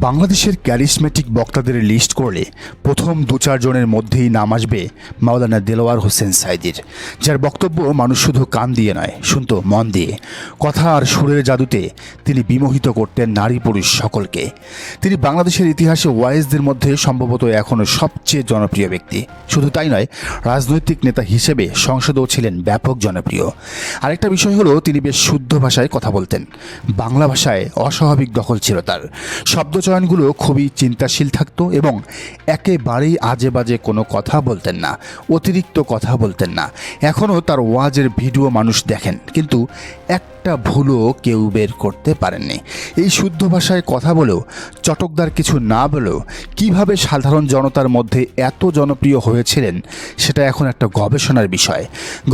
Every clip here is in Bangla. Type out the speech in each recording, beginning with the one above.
বাংলাদেশের ক্যারিসমেটিক বক্তাদের লিস্ট করলে প্রথম দু চারজনের মধ্যেই নাম আসবে মাওলানা দেলোয়ার হোসেন সাইদির, যার বক্তব্য মানুষ শুধু কান দিয়ে নয়, শুনতো মন দিয়ে। কথা আর সুরের জাদুতে তিনি বিমোহিত করতেন নারী পুরুষ সকলকে। তিনি বাংলাদেশের ইতিহাসে ওয়াইজদের মধ্যে সম্ভবত এখনও সবচেয়ে জনপ্রিয় ব্যক্তি। শুধু তাই নয়, রাজনৈতিক নেতা হিসেবে সংসদেও ছিলেন ব্যাপক জনপ্রিয়। আরেকটা বিষয় হলো, তিনি বেশ শুদ্ধ ভাষায় কথা বলতেন। বাংলা ভাষায় অস্বাভাবিক দখল ছিল তার। শব্দচয়নগুলো খুবই চিন্তাশীল থাকতো এবং একেবারেই আজে বাজে কোনো কথা বলতেন না, অতিরিক্ত কথা বলতেন না। এখনও তার ওয়াজের ভিডিও মানুষ দেখেন, কিন্তু একটা ভুলও কেউ বের করতে পারেননি। এই শুদ্ধ ভাষায় কথা বলেও, চটকদার কিছু না বলেও কীভাবে সাধারণ জনতার মধ্যে এত জনপ্রিয় হয়েছিলেন, সেটা এখন একটা গবেষণার বিষয়।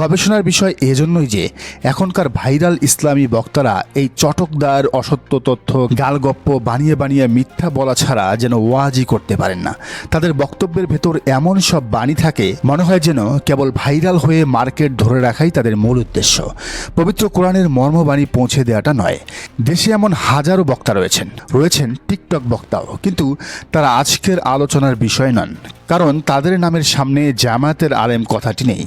গবেষণার বিষয় এজন্যই যে এখনকার ভাইরাল ইসলামী বক্তারা এই চটকদার অসত্য তথ্য, গালগপ্প, বানিয়ে বানিয়ে মিথ্যা বলা ছাড়া যেন ওয়াজই করতে পারেন না। তাদের বক্তব্যের ভেতর এমন সব বাণী থাকে, মনে হয় যেন কেবল ভাইরাল হয়ে মার্কেট ধরে রাখাই তাদের মূল উদ্দেশ্য। পবিত্র কোরআনের মর্মবাণী পৌঁছে দেওয়াটা নয়। দেশে এমন হাজারো বক্তা রয়েছেন। রয়েছেন টিকটক বক্তাও। কিন্তু তারা আজকের আলোচনার বিষয় নন। কারণ তাদের নামের সামনে জামায়াতের আলেম কথাটি নেই।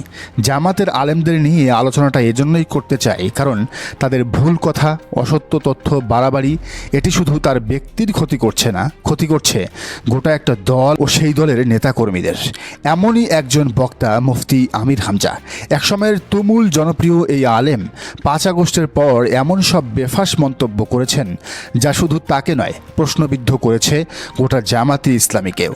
জামাতের আলেমদের নিয়ে আলোচনাটা এজন্যই করতে চাই, কারণ তাদের ভুল কথা, অসত্য তথ্য, বাড়াবাড়ি, এটি শুধু তার ব্যক্তির ক্ষতি করছে না, ক্ষতি করছে গোটা একটা দল ও সেই দলের নেতাকর্মীদের। এমনই একজন বক্তা মুফতি আমির হামজা। একসময়ের তুমুল জনপ্রিয় এই আলেম পাঁচ আগস্টের পর এমন সব বেফাস মন্তব্য করেছেন যা শুধু তাকে নয়, প্রশ্নবিদ্ধ করেছে গোটা জামাতি ইসলামীকেও।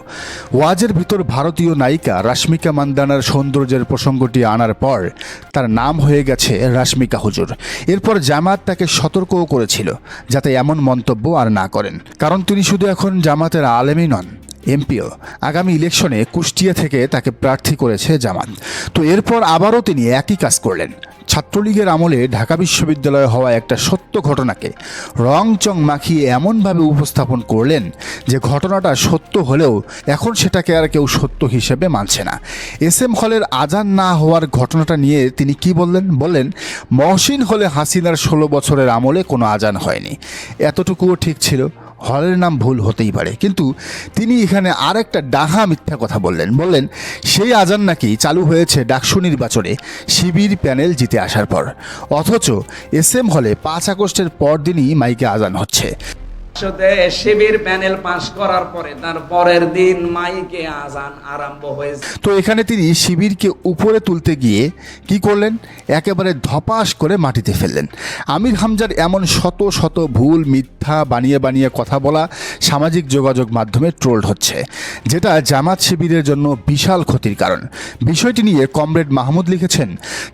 ওয়াজের ভিতর ভারতীয় নায়িকা রাশ্মিকা মান্দানার সৌন্দর্যের প্রসঙ্গটি আনার পর তার নাম হয়ে গেছে রাশ্মিকা হুজুর। এরপর জামাত তাকে সতর্কও করেছিল, যাতে এমন মন্তব্য আর না করেন। কারণ তিনি শুধু এখন জামাতের আলেমই নন, এমপিও। আগামী ইলেকশনে কুষ্টিয়া থেকে তাকে প্রার্থী করেছে জামাত। তো এরপর আবারও তিনি একই কাজ করলেন। ছাত্রলীগের আমলে ঢাকা বিশ্ববিদ্যালয়ে হওয়া একটা সত্য ঘটনাকে রং চং মাখিয়ে এমনভাবে উপস্থাপন করলেন যে ঘটনাটা সত্য হলেও এখন সেটাকে আর কেউ সত্য হিসেবে মানছে না। এস এম হলের আজান না হওয়ার ঘটনাটা নিয়ে তিনি কি বললেন? বললেন, মহসিন হলে হাসিনার ষোলো বছরের আমলে কোনো আজান হয়নি। এতটুকুও ঠিক ছিল। হলের নাম ভুল হতেই পারে। কিন্তু তিনি এখানে আর একটা ডাহা মিথ্যা কথা বললেন। বললেন, সেই আজান নাকি চালু হয়েছে ডাকসু নির্বাচনে শিবির প্যানেল জিতে আসার পর। অথচ এস এম হলে পাঁচ আগস্টের পরদিনই মাইকে আজান হচ্ছে। শিবির প্যানেল পাশ করার পরে তার পরের দিন মাইকে আজান আরম্ভ হয়েছে। তো এখানে তিনি শিবিরকে উপরে তুলতে গিয়ে কি করলেন? একেবারে ধপাস করে মাটিতে ফেললেন। আমির হামজার এমন শত শত ভুল, মিথ্যা, বানিয়ে বানিয়ে কথা বলা সামাজিক যোগাযোগ মাধ্যমে ট্রোলড হচ্ছে, যেটা জামাত শিবিরের জন্য বিশাল ক্ষতির কারণ। বিষয়টি নিয়ে কমরেড মাহমুদ লিখেছেন,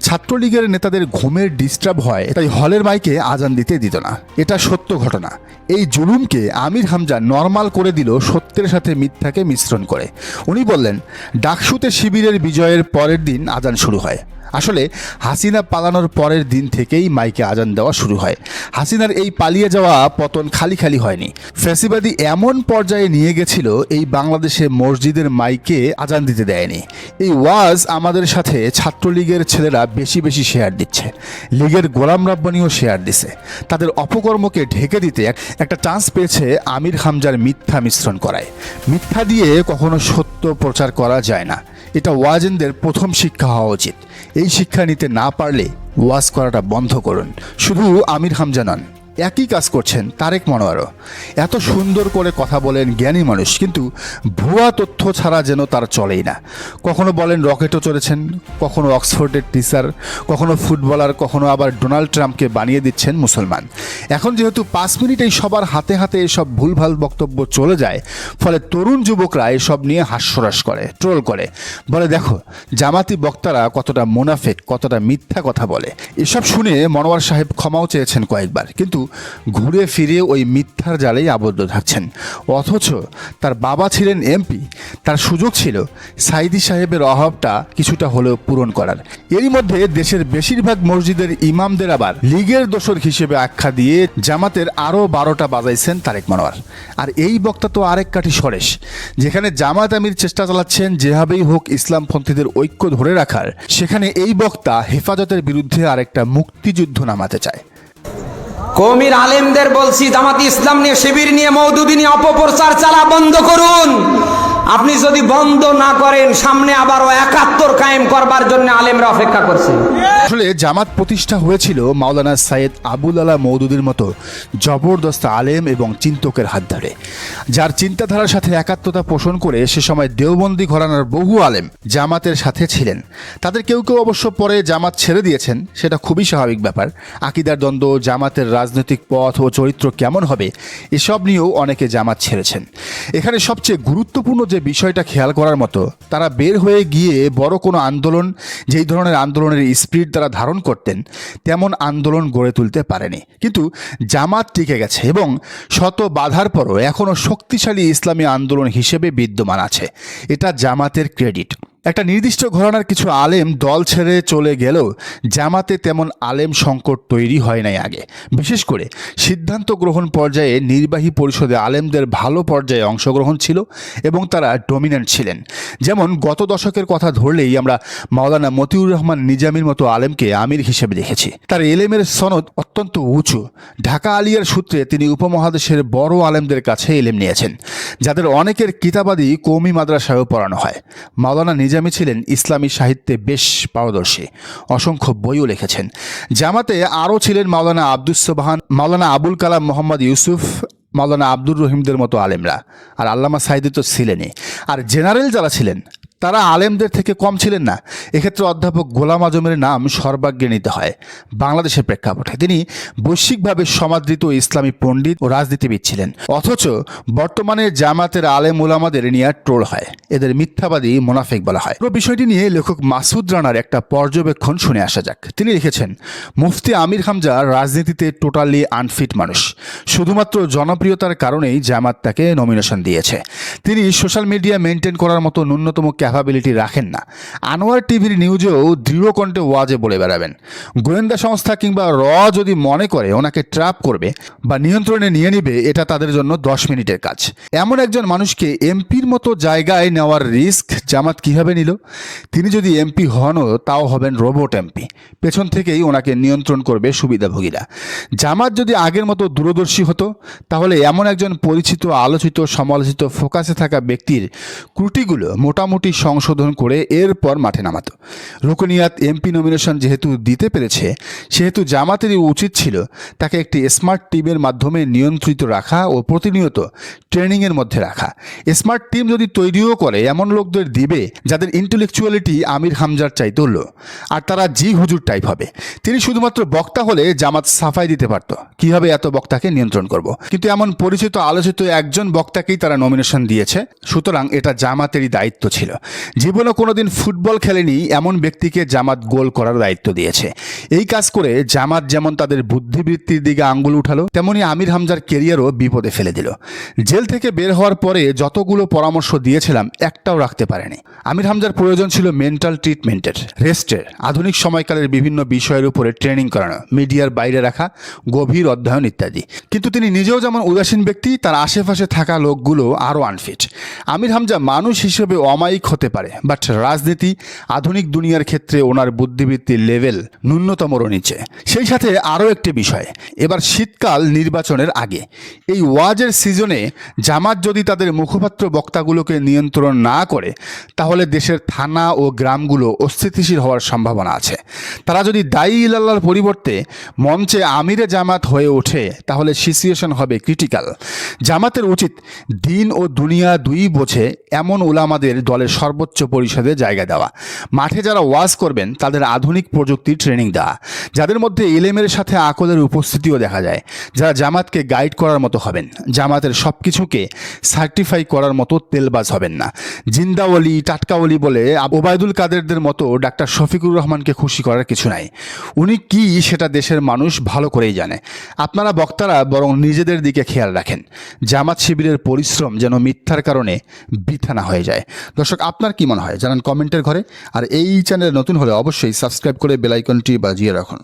ছাত্রলীগের নেতাদের ঘুমের ডিস্টার্ব হয়, তাই হলের মাইকে আজান দিতে দিত না। এটা সত্য ঘটনা। এই জুলুমকে আমির হামজা নর্মাল করে দিল সত্যের সাথে মিথ্যাকে মিশ্রণ করে। উনি বললেন, ডাকসুতে শিবিরের বিজয়ের পরের দিন আজান শুরু হয়। আসলে হাসিনা পালানোর পরের দিন থেকেই মাইকে আজান দেওয়া শুরু হয়। হাসিনার এই পালিয়ে যাওয়া পতন খালি খালি হয়নি। ফ্যাসিবাদী এমন পর্যায়ে নিয়ে গেছিল, এই বাংলাদেশে মসজিদের মাইকে আজান দিতে দেয়নি। এই ওয়াজ আমাদের সাথে ছাত্রলীগের ছেলেরা বেশি বেশি শেয়ার দিচ্ছে। লীগের গোলাম রাব্বানিও শেয়ার দিছে। তাদের অপকর্মকে ঢেকে দিতে একটা চান্স পেয়েছে আমির হামজার মিথ্যা মিশ্রণ করায়। মিথ্যা দিয়ে কখনো সত্য প্রচার করা যায় না। এটা ওয়াজেনদের প্রথম শিক্ষা হওয়া উচিত। এই শিক্ষা নিতে না পারলে ওয়াজ করাটা বন্ধ করুন। শুধু আমির হামজা নন। একই কাজ করছেন তারেক মনোয়ারও। এত সুন্দর করে কথা বলেন জ্ঞানী মানুষ, কিন্তু ভুয়া তথ্য ছাড়া যেন তার চলেই না। কখনো বলেন রকেটও চড়েছেন, কখনো অক্সফোর্ডের টিচার কখনো ফুটবলার, কখনো আবার ডোনাল্ড ট্রাম্পকে বানিয়ে দিচ্ছেন মুসলমান। এখন যেহেতু পাঁচ মিনিটেই সবার হাতে হাতে এসব ভুলভাল বক্তব্য চলে যায়, ফলে তরুণ যুবকরা এসব নিয়ে হাস্যরস করে, ট্রোল করে। বলে দেখো, জামাতি বক্তারা কতটা মুনাফেক, কতটা মিথ্যা কথা বলে। এসব শুনে মনোয়ার সাহেব ক্ষমাও চেয়েছেন কয়েকবার, কিন্তু ঘুরে ফিরে ওই মিথ্যার জালেই আবদ্ধ থাকছেন। অথচ তার বাবা ছিলেন এমপি, তার সুযোগ ছিল সাইদি সাহেবের অভাবটা কিছুটা হলেও পূরণ করার। এরই মধ্যে দেশের বেশিরভাগ মসজিদের ইমামদের আবার লীগের দোষর হিসেবে আখ্যা দিয়ে জামাতের আরও বারোটা বাজাইছেন তারেক মনোয়ার। আর এই বক্তা তো আরেক কাঠি সরেশ, যেখানে জামাত আমির চেষ্টা চালাচ্ছেন যেভাবেই হোক ইসলামপন্থীদের ঐক্য ধরে রাখার, সেখানে এই বক্তা হেফাজতের বিরুদ্ধে আরেকটা মুক্তিযুদ্ধ নামাতে চায়। কমির আলেমদের বলছি জামাতি ইসলাম নিয়ে শিবির নিয়ে মৌদুদি নিয়ে অপপ্রচার চালা বন্ধ করুন। আপনি যদি বন্ধ না করেন, সামনে আবারও একাত্তর কায়েম করবার জন্য আলেমরা অপেক্ষা করছে। আসলে জামাত প্রতিষ্ঠা হয়েছিল মাওলানা সাইয়েদ আবুল আলা মৌদুদির মতো জবরদস্ত আলেম এবং চিন্তকের হাত ধরে। যার চিন্তাধারার সাথে একাত্মতা পোষণ করে সে সময় দেওবন্দি ঘরানার বহু আলেম জামাতের সাথে ছিলেন। তাদের কেউ কেউ অবশ্য পরে জামাত ছেড়ে দিয়েছেন, সেটা খুবই স্বাভাবিক ব্যাপার। আকিদার দ্বন্দ্ব, জামাতের রাজনৈতিক পথ ও চরিত্র কেমন হবে, এসব নিয়েও অনেকে জামাত ছেড়েছেন। এখানে সবচেয়ে গুরুত্বপূর্ণ যে বিষয়টা খেয়াল করার মতো, তারা বের হয়ে গিয়ে বড় কোনো আন্দোলন, যেই ধরনের আন্দোলনের স্পিরিট তারা ধারণ করতেন, তেমন আন্দোলন গড়ে তুলতে পারেনি। কিন্তু জামাত টিকে গেছে এবং শত বাধার পরও এখনও শক্তিশালী ইসলামী আন্দোলন হিসেবে বিদ্যমান আছে। এটা জামাতের ক্রেডিট একটা নির্দিষ্ট ঘরানার কিছু আলেম দল ছেড়ে চলে গেলেও জামাতে তেমন আলেম সংকট তৈরি হয় নাই আগে। বিশেষ করে সিদ্ধান্ত গ্রহণ পর্যায়ে নির্বাহী পরিষদে আলেমদের ভালো পর্যায়ে অংশগ্রহণ ছিল এবং তারা ডমিনেন্ট ছিলেন। যেমন গত দশকের কথা ধরলেই আমরা মাওলানা মতিউর রহমান নিজামীর মতো আলেমকে আমির হিসেবে দেখেছি। তার এলেমের সনদ অত্যন্ত উঁচু। ঢাকা আলিয়ার সূত্রে তিনি উপমহাদেশের বড় আলেমদের কাছে এলেম নিয়েছেন, যাদের অনেকের কিতাবাদি কৌমি মাদ্রাসায়ও পড়ানো হয়। মাওলানা নিজামী ছিলেন ইসলামী সাহিত্যে বেশ পারদর্শী। অসংখ্য বইও লিখেছেন। জামাতে আরও ছিলেন মাওলানা আব্দুস সোবাহান, মাওলানা আবুল কালাম মোহাম্মদ ইউসুফ, মাওলানা আব্দুর রহিমদের মতো আলেমরা। আর আল্লামা সাহিদি তো ছিলেনই। আর জেনারেল যারা ছিলেন তারা আলেমদের থেকে কম ছিলেন না। এক্ষেত্রে অধ্যাপক গোলাম আজমের নাম সর্বাগ্যে নিতে হয়। বাংলাদেশের প্রেক্ষাপটে তিনি বৈশ্বিকভাবে সমাদৃত ইসলামী পণ্ডিত ও রাজনীতিবিদ ছিলেন। অথচ বর্তমানে জামাতের আলেম উলামাদের নিয়ে ট্রোল হয়। এদের মিথ্যাবাদী মোনাফেক বলা হয়। পুরো বিষয়টি নিয়ে লেখক মাসুদ রানার একটা পর্যবেক্ষণ শুনে আসা যাক। তিনি লিখেছেন, মুফতি আমির হামজা রাজনীতিতে টোটালি আনফিট মানুষ। শুধুমাত্র জনপ্রিয়তার কারণেই জামাত তাকে নমিনেশন দিয়েছে। তিনি সোশ্যাল মিডিয়া মেনটেন করার মতো ন্যূনতম ক্যাপাবিলিটি রাখেন না। আনোয়ার টিভির নিউজেও দৃঢ় কণ্ঠে ওয়াজে বলে বেড়াবেন। গোয়েন্দা সংস্থা কিংবা র যদি মনে করে ওনাকে ট্র্যাপ করবে বা নিয়ন্ত্রণে নিয়ে নিবে, এটা তাদের জন্য দশ মিনিটের কাজ। এমন একজন মানুষকে এমপির মতো জায়গায় নেওয়ার রিস্ক জামাত কীভাবে নিল? তিনি যদি এমপি হনও, তাও হবেন রোবট এমপি। পেছন থেকেই ওনাকে নিয়ন্ত্রণ করবে সুবিধাভোগীরা। জামাত যদি আগের মতো দূরদর্শী হতো, তাহলে এমন একজন পরিচিত, আলোচিত, সমালোচিত ফোকাসে থাকা ব্যক্তির ত্রুটিগুলো মোটামুটি সংশোধন করে এরপর মাঠে নামাতো। রুকনিয়াত এমপি নমিনেশন যেহেতু দিতে পেরেছে, সেহেতু জামাতেরই উচিত ছিল তাকে একটি স্মার্ট টিমের মাধ্যমে নিয়ন্ত্রিত রাখা ও প্রতিনিয়ত ট্রেনিংয়ের মধ্যে রাখা। স্মার্ট টিম যদি তৈরিও করে, এমন লোকদের দিবে যাদের ইন্টেলেকচুয়ালিটি আমির হামজার চাইতে হলো আর তারা জি হুজুর টাইপ হবে। তিনি শুধুমাত্র বক্তা হলে জামাত সাফাই দিতে পারত। কীভাবে এত বক্তাকে নিয়ন্ত্রণ করব? কিন্তু এমন পরিচিত আলোচিত একজন বক্তাকেই তারা নমিনেশন দিয়েছে। সুতরাং এটা জামাতেরই দায়িত্ব ছিল। জীবনে কোনোদিন ফুটবল খেলেনি এমন ব্যক্তিকে জামাত গোল করার দায়িত্ব দিয়েছে। এই কাজ করে জামাত যেমন তাদের বুদ্ধিবৃত্তির দিকে আঙ্গুল উঠালো, তেমনি আমির হামজার কেরিয়ারও বিপদে ফেলে দিল। জেল থেকে বের হওয়ার পরে যতগুলো পরামর্শ দিয়েছিলাম, একটাও রাখতে পারেনি। আমির হামজার প্রয়োজন ছিল মেন্টাল ট্রিটমেন্টের, রেস্টের, আধুনিক সময়কালের বিভিন্ন বিষয়ের উপরে ট্রেনিং করানো, মিডিয়ার বাইরে রাখা, গভীর অধ্যয়ন ইত্যাদি। কিন্তু তিনি নিজেও যেমন উদাসীন ব্যক্তি, তার আশেপাশে থাকা লোকগুলো আরও আনফিট। আমির হামজা মানুষ হিসেবে অমায়িক হতে পারে। বাট রাজনীতি আধুনিক দুনিয়ার ক্ষেত্রে ওনার বুদ্ধিবৃত্তির লেভেল ন্যূনতমর নিচে সেই সাথে আরও একটি বিষয়, এবার শীতকাল নির্বাচনের আগে। এই ওয়াজের সিজনে জামাত যদি তাদের মুখপাত্র বক্তাগুলোকে নিয়ন্ত্রণ না করে, তাহলে দেশের থানা ও গ্রামগুলো অস্থিতিশীল হওয়ার সম্ভাবনা আছে। তারা যদি দায়ী ইলাল্লার পরিবর্তে মঞ্চে আমিরে জামাত হয়ে ওঠে, তাহলে সিচুয়েশন হবে ক্রিটিক্যাল জামাতের উচিত দিন ও দুনিয়া দুই বোঝে এমন উলামাদের দলের সর্বোচ্চ পরিষদে জায়গা দেওয়া। মাঠে যারা ওয়াজ করবেন, তাদের আধুনিক প্রযুক্তির ট্রেনিং দেওয়া। যাদের মধ্যে এলেমের সাথে আকলের উপস্থিতিও দেখা যায়। যারা জামাতকে গাইড করার মতো হবেন, জামাতের সব কিছুকে সার্টিফাই করার মতো তেলবাজ হবেন না। জিন্দাওয়ালি টাটকাওয়ালি বলে ওবায়দুল কাদেরদের মতো ডাক্তার শফিকুর রহমানকে খুশি করার কিছু নাই। উনি কি সেটা দেশের মানুষ ভালো করেই জানে। আপনারা বক্তারা বরং নিজেদের দিকে খেয়াল রাখেন। জামাত শিবিরের পরিশ্রম যেন মিথ্যার কারণে বৃথা না হয়ে যায়। দর্শক আপনার কি মনে হয়? জানান কমেন্টের ঘরে। আর এই চ্যানেল নতুন হলে অবশ্যই সাবস্ক্রাইব করে বেলাইকনটি বাজিয়ে রাখুন।